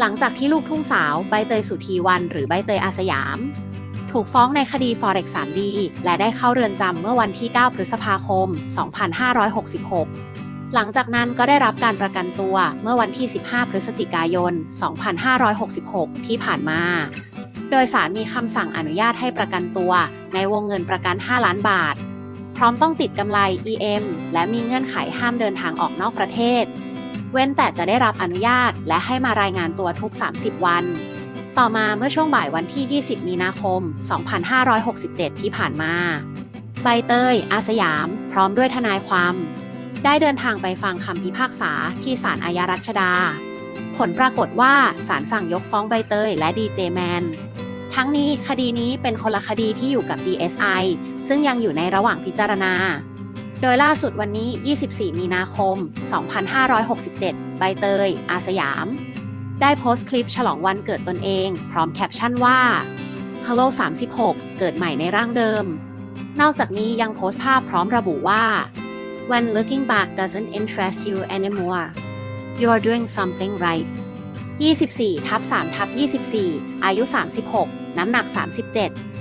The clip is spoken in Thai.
หลังจากที่ลูกทุ่งสาวใบเตยสุธีวัน หรือใบเตยอาสยาม ถูกฟ้องในคดี Forex 3D และได้เข้าเรือนจำเมื่อวันที่ 9 พฤษภาคม 2566 หลังจากนั้นก็ได้รับการประกันตัวเมื่อวันที่ 15 พฤศจิกายน 2566 ที่ผ่านมา โดยสารมีคำสั่งอนุญาตให้ประกันตัวในวงเงินประกัน 5 ล้านบาท พร้อมต้องติดกำไร EM และมีเงื่อนไขห้ามเดินทางออกนอกประเทศ เว้นแต่จะได้รับอนุญาตและให้มารายงานตัวทุก 30 วัน ต่อมาเมื่อช่วงบ่ายวันที่ 20 มีนาคม 2567 ที่ผ่านมา ใบเตย อาสยาม พร้อมด้วยทนายความ ได้เดินทางไปฟังคำพิพากษาที่ศาลอาญารัชดา ผลปรากฏว่าศาลสั่งยกฟ้องใบเตยและดีเจแมนทั้งนี้คดีนี้เป็นคนละคดีที่อยู่กับ DSI ซึ่งยังอยู่ในระหว่างพิจารณา ดยล่าสุดวันนี้ 24 มีนาคม 2567 ใบเตย อาสยาม ได้โพสต์คลิปฉลองวันเกิดตนเอง พร้อมแคปชั่นว่า Hello 36 เกิดใหม่ในร่างเดิม นอกจากนี้ยังโพสต์ภาพพร้อมระบุว่า When looking back doesn't interest you anymore you're doing something right 24 ทับ3ทับ24 อายุ 36 น้ำหนัก 37